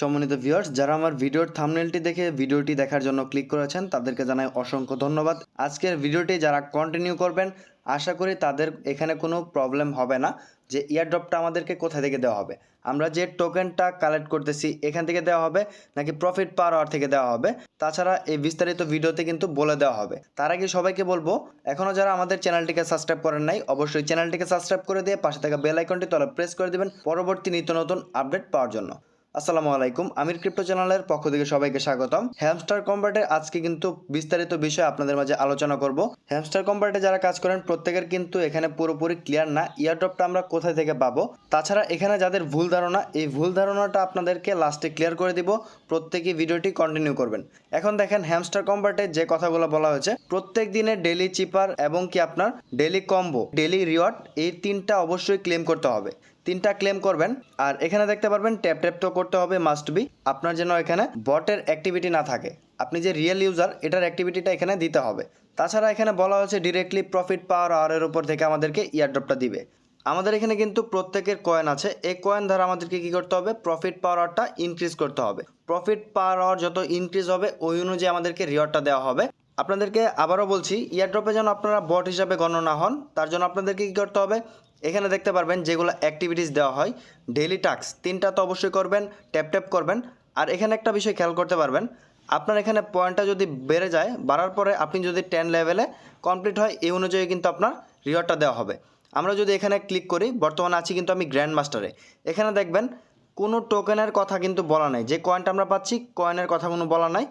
সম্মানিত ভিউয়ার্স যারা আমার ভিডিওর থাম্বনেলটি দেখে ভিডিওটি দেখার জন্য ক্লিক করেছেন, তাদেরকে জানাই অসংখ্য ধন্যবাদ। আজকের ভিডিওটি যারা কন্টিনিউ করবেন, আশা করি তাদের এখানে কোনো প্রবলেম হবে না যে ইয়ারড্রপটা আমাদেরকে কোথা থেকে দেওয়া হবে। আমরা যে টোকেনটা কালেক্ট করতেছি, এখান থেকে দেওয়া হবে নাকি প্রফিট পার আওয়ার থেকে দেওয়া হবে? তাছাড়া এই বিস্তারিত ভিডিওতে কিন্তু বলে দেওয়া হবে। তার আগে সবাইকে বলব এখনও যারা আমাদের চ্যানেলটিকে সাবস্ক্রাইব করেন নাই, অবশ্যই চ্যানেলটিকে সাবস্ক্রাইব করে দিয়ে পাশে থাকা বেল আইকনটি তলে প্রেস করে দিবেন। পরবর্তী নিত্য নতুন আপডেট পাওয়ার জন্য। আসসালামু আলাইকুম। আমির ক্রিপ্টো চ্যানেলের পক্ষ থেকে সবাইকে স্বাগতম। হ্যামস্টার কম্বার্টে আজকে কিন্তু বিস্তারিত বিষয় আপনাদের মাঝে আলোচনা করব। হ্যামস্টার কম্বার্টে যারা কাজ করেন, প্রত্যেকের কিন্তু এখানে পুরোপুরি ক্লিয়ার না। ইয়ারড্রপটা আমরা কোথায় থেকে পাবো? তাছাড়া এখানে যাদের ভুল ধারণা, এই ভুল ধারণাটা আপনাদেরকে লাস্টে ক্লিয়ার করে দিব। প্রত্যেকেই ভিডিওটি কন্টিনিউ করবেন। এখন দেখেন হ্যামস্টার কম্বার্টে যে কথাগুলো বলা হয়েছে, প্রত্যেক দিনে ডেলি চিপার এবং কি আপনার ডেলি কম্বো ডেলি রিওয়ার্ড এই তিনটা অবশ্যই ক্লেম করতে হবে। তিনটা ক্লেম করবেন, আর এখানে দেখতে পারবেন ট্যাপ ট্যাপ তো করতে হবে মাস্ট বি আপনার যেন এখানে বটের অ্যাক্টিভিটি না থাকে। আপনি যে রিয়েল ইউজার এটার অ্যাক্টিভিটিটা এখানে দিতে হবে। তাছাড়া এখানে বলা হয়েছে ডিরেক্টলি প্রফিট পাওয়ার আওয়ারের উপর থেকে আমাদেরকে ইয়ারড্রপটা দিবে। আমাদের এখানে কিন্তু প্রত্যেকের কয়েন আছে। এই কয়েন দ্বারা আমাদেরকে কি করতে হবে? প্রফিট পাওয়ারটা ইনক্রিজ করতে হবে। প্রফিট পাওয়ার যত ইনক্রিজ হবে, ওই অনুযায়ী আমাদেরকে রিওয়ার্ডটা দেওয়া হবে। আপনাদেরকে আবারও বলছি ইয়ারড্রপে যেন আপনারা বট হিসাবে গণনা হন, তার জন্য আপনাদেরকে কী করতে হবে? এখানে দেখতে পারবেন যেগুলো অ্যাক্টিভিটিস দেওয়া হয় ডেইলি টাস্ক তিনটা তো অবশ্যই করবেন ট্যাপ ট্যাপ করবেন। আর এখানে একটা বিষয় খেয়াল করতে পারবেন, আপনার এখানে পয়েন্টটা যদি বেড়ে যায়, বাড়ার পরে আপনি যদি টেন লেভেলে কমপ্লিট হয়, এই অনুযায়ী কিন্তু আপনার রিওয়ার্ডটা দেওয়া হবে। আমরা যদি এখানে ক্লিক করি, বর্তমানে আছি কিন্তু আমি গ্র্যান্ড মাস্টারে এখানে দেখবেন, কোনো টোকেনের কথা কিন্তু বলা নাই। যে কয়েনটা আমরা পাচ্ছি কয়েনের কথা কোনো বলা নাই।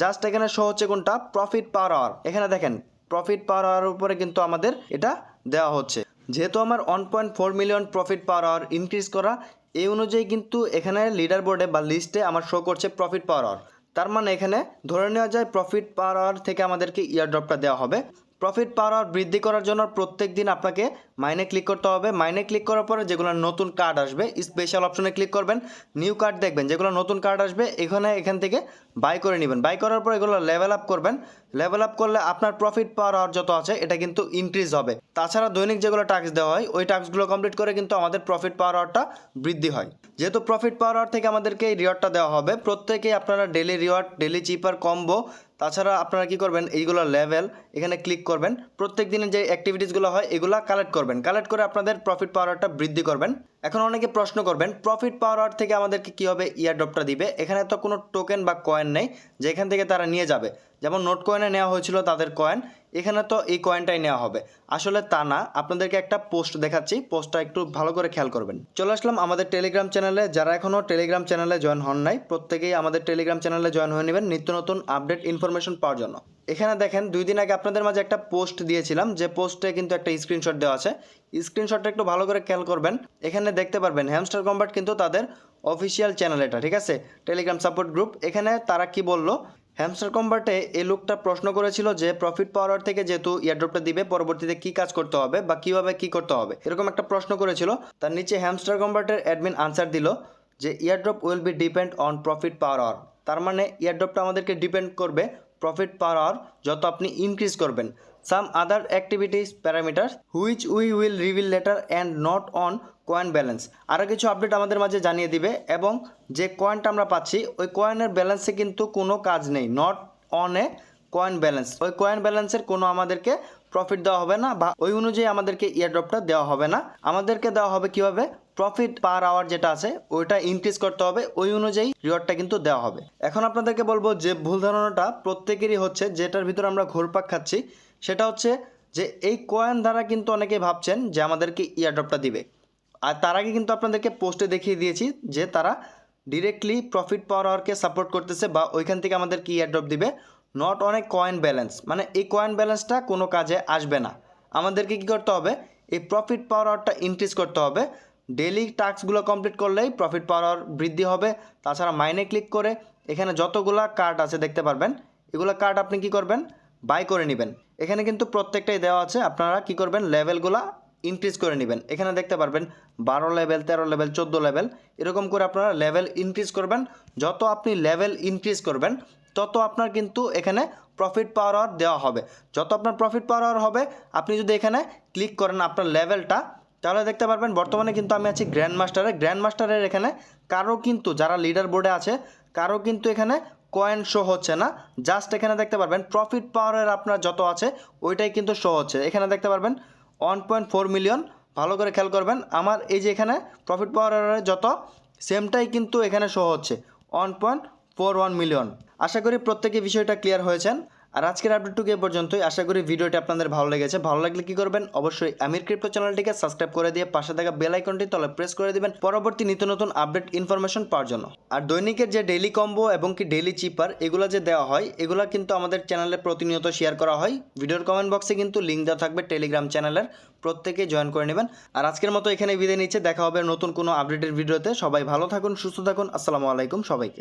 জাস্ট এখানে শো হচ্ছে কোনটা? প্রফিট পাওয়ার আওয়ার এখানে দেখেন প্রফিট পাওয়ার আওয়ার উপরে কিন্তু আমাদের এটা দেওয়া হচ্ছে। যেহেতু আমার one point four million profit per hour increase করা, এই অনুযায়ী কিন্তু এখানে লিডার বোর্ডে বা লিস্টে আমার শো করছে প্রফিট পাওয়ার আওয়ার তার মানে এখানে ধরে নেওয়া যায় প্রফিট পাওয়ার আওয়ার থেকে আমাদেরকে ইয়ারড্রপটা দেওয়া হবে। প্রফিট পাওয়ার বৃদ্ধি করার জন্য প্রত্যেক দিন আপনাকে মাইনে ক্লিক করতে হবে। মাইনে ক্লিক করার পরে যেগুলো নতুন কার্ড আসবে স্পেশাল অপশনে ক্লিক করবেন। নিউ কার্ড দেখবেন, যেগুলো নতুন কার্ড আসবে, এখানে এখান থেকে বাই করে নেবেন। বাই করার পর এগুলো লেভেল আপ করবেন। লেভেল আপ করলে আপনার প্রফিট পাওয়ার যত আছে, এটা কিন্তু ইনক্রিজ হবে। তাছাড়া দৈনিক যেগুলো টাস্ক দেওয়া হয়, ওই টাস্কগুলো কমপ্লিট করে কিন্তু আমাদের প্রফিট পাওয়ার আওয়ারটা বৃদ্ধি হয়। যেহেতু প্রফিট পাওয়ার থেকে আমাদেরকে এই রিওয়ার্ডটা দেওয়া হবে, প্রত্যেকেই আপনারা daily reward daily cipher combo তাছাড়া আপনারা কি করবেন, এইগুলো লেভেল এখানে ক্লিক করবেন। প্রত্যেক দিনের যে অ্যাক্টিভিটিসগুলো হয়, এগুলো কালেক্ট করবেন। কালেক্ট করে আপনাদের প্রফিট পাওয়ারটা বৃদ্ধি করবেন। এখন অনেকে প্রশ্ন করবেন প্রফিট পাওয়ার থেকে আমাদেরকে কী হবে ইয়ারড্রপটা দিবে? এখানে তো কোনো টোকেন বা কয়েন নেই, যেখান থেকে তারা নিয়ে যাবে। যেমন নোট কয়েনে নেওয়া হয়েছিল তাদের কয়েন এখানে তো এই কয়েনটাই নেওয়া হবে। আসলে তা না, আপনাদেরকে একটা পোস্ট দেখাচ্ছি পোস্টটা একটু ভালো করে খেয়াল করবেন। চলে আসলাম আমাদের টেলিগ্রাম চ্যানেলে যারা এখনও টেলিগ্রাম চ্যানেলে জয়েন হন নাই, প্রত্যেকেই আমাদের টেলিগ্রাম চ্যানেলে জয়েন হয়ে নেবেন নিত্য নতুন আপডেট ইনফরমেশন পাওয়ার জন্য। এখানে দেখেন, দুই দিন আগে আপনাদের মাঝে একটা পোস্ট দিয়েছিলাম, যে পোস্টে কিন্তু একটা স্ক্রিনশট দেওয়া আছে। স্ক্রিনশটটা একটু ভালো করে খেয়াল করবেন। এখানে দেখতে পারবেন হ্যামস্টার কম্বাট কিন্তু তাদের অফিসিয়াল চ্যানেল এটা, ঠিক আছে? টেলিগ্রাম সাপোর্ট গ্রুপ এখানে তারা কি বলল? হ্যামস্টার কম্বার্টে এই লোকটা প্রশ্ন করেছিল যে প্রফিট পাওয়ার থেকে যেহেতু ইয়ারড্রপটা দিবে, পরবর্তীতে কি কাজ করতে হবে বা কীভাবে কি করতে হবে? এরকম একটা প্রশ্ন করেছিল। তার নিচে হ্যামস্টার কম্বার্টের অ্যাডমিন আনসার দিল যে airdrop will be depend on profit per তার মানে ইয়ারড্রপটা আমাদেরকে ডিপেন্ড করবে প্রফিট পাওয়ার আওয়ার যত আপনি ইনক্রিজ করবেন। Some other activities parameter which we will reveal later and not on coin balance আরও কিছু আপডেট আমাদের মাঝে জানিয়ে দিবে এবং যে কয়েনটা আমরা পাচ্ছি, ওই কয়েনের ব্যালেন্সে কিন্তু কোনো কাজ নেই not on a coin balance ওই কয়েন ব্যালেন্সের কোনো আমাদেরকে প্রফিট দেওয়া হবে না বা ওই অনুযায়ী আমাদেরকে ইয়ারড্রপটা দেওয়া হবে না। আমাদেরকে দেওয়া হবে কীভাবে? প্রফিট পার আওয়ার যেটা আছে, ওইটা ইনক্রিজ করতে হবে, ওই অনুযায়ী রিওয়ার্ডটা কিন্তু দেওয়া হবে। এখন আপনাদেরকে বলব যে ভুল ধারণাটা প্রত্যেকেরই হচ্ছে, যেটার ভিতরে আমরা ঘোরপাক খাচ্ছি সেটা হচ্ছে যে এই কয়েন দ্বারা কিন্তু অনেকে ভাবছেন যে আমাদেরকে ইয়ারড্রপটা দিবে। আর তার আগে কিন্তু আপনাদেরকে পোস্টে দেখিয়ে দিয়েছি যে তারা ডিরেক্টলি প্রফিট পাওয়ার আওয়ারকে সাপোর্ট করতেছে বা ওইখান থেকে আমাদের কি ইয়ারড্রপ দিবে? নট অনেক কয়েন ব্যালেন্স মানে এই কয়েন ব্যালেন্সটা কোনো কাজে আসবে না। আমাদেরকে কি করতে হবে? এই প্রফিট পাওয়ার আওয়ারটা ইনক্রিজ করতে হবে। ডেলি টাস্কগুলো কমপ্লিট করলেই প্রফিট পাওয়ার আওয়ার বৃদ্ধি হবে। তাছাড়া মাইনে ক্লিক করে এখানে যতগুলা কার্ড আছে, দেখতে পারবেন? এগুলো কার্ড আপনি কি করবেন? বাই করে নেবেন। এখানে কিন্তু প্রত্যেকটাই দেওয়া আছে। আপনারা কি করবেন? লেভেলগুলা ইনক্রিজ করে নেবেন। এখানে দেখতে পারবেন, বারো লেভেল, তেরো লেভেল, চোদ্দ লেভেল, এরকম করে আপনারা লেভেল ইনক্রিজ করবেন। যত আপনি লেভেল ইনক্রিজ করবেন, তত আপনার কিন্তু এখানে প্রফিট পাওয়ার আওয়ার দেওয়া হবে। যত আপনার প্রফিট পাওয়ার আওয়ার হবে, আপনি যদি এখানে ক্লিক করেন আপনার লেভেলটা, তাহলে দেখতে পারবেন, বর্তমানে কিন্তু আমি আছি গ্র্যান্ড মাস্টারে গ্র্যান্ড মাস্টারের এখানে কারও কিন্তু, যারা লিডার বোর্ডে আছে, কারও কিন্তু এখানে কয়েন শো হচ্ছে না। জাস্ট এখানে দেখতে পারবেন প্রফিট পাওয়ারের আপনার যত আছে, ওইটাই কিন্তু শো হচ্ছে। এখানে দেখতে পারবেন ওয়ান পয়েন্ট ফোর মিলিয়ন ভালো করে খেয়াল করবেন, আমার এই যে এখানে প্রফিট পাওয়ারের যত সেমটাই কিন্তু এখানে শো হচ্ছে one point four one million আশা করি প্রত্যেকে বিষয়টা ক্লিয়ার হয়েছেন। আর আজকের আপডেটটুকু এ পর্যন্তই। আশা করি ভিডিওটি আপনাদের ভালো লেগেছে। ভালো লাগলে কি করবেন? অবশ্যই আমির ক্রিপ্টো চ্যানেলটিকে সাবস্ক্রাইব করে দিয়ে পাশে থাকা বেল আইকনটি তলে প্রেস করে দিবেন পরবর্তী নিত্য নতুন আপডেট ইনফরমেশন পাওয়ার জন্য। আর দৈনিকের যে ডেইলি কম্বো এবং কি ডেইলি চিপার এগুলো যে দেওয়া হয়, এগুলো কিন্তু আমাদের চ্যানেলে প্রতিনিয়ত শেয়ার করা হয়। ভিডিওর কমেন্ট বক্সে কিন্তু লিঙ্ক দেওয়া থাকবে টেলিগ্রাম চ্যানেলের প্রত্যেকে জয়েন করে নেবেন। আর আজকের মতো এখানে বিদায় নিচ্ছে। দেখা হবে নতুন কোনো আপডেটের ভিডিওতে সবাই ভালো থাকুন, সুস্থ থাকুন। আসসালামু আলাইকুম সবাইকে।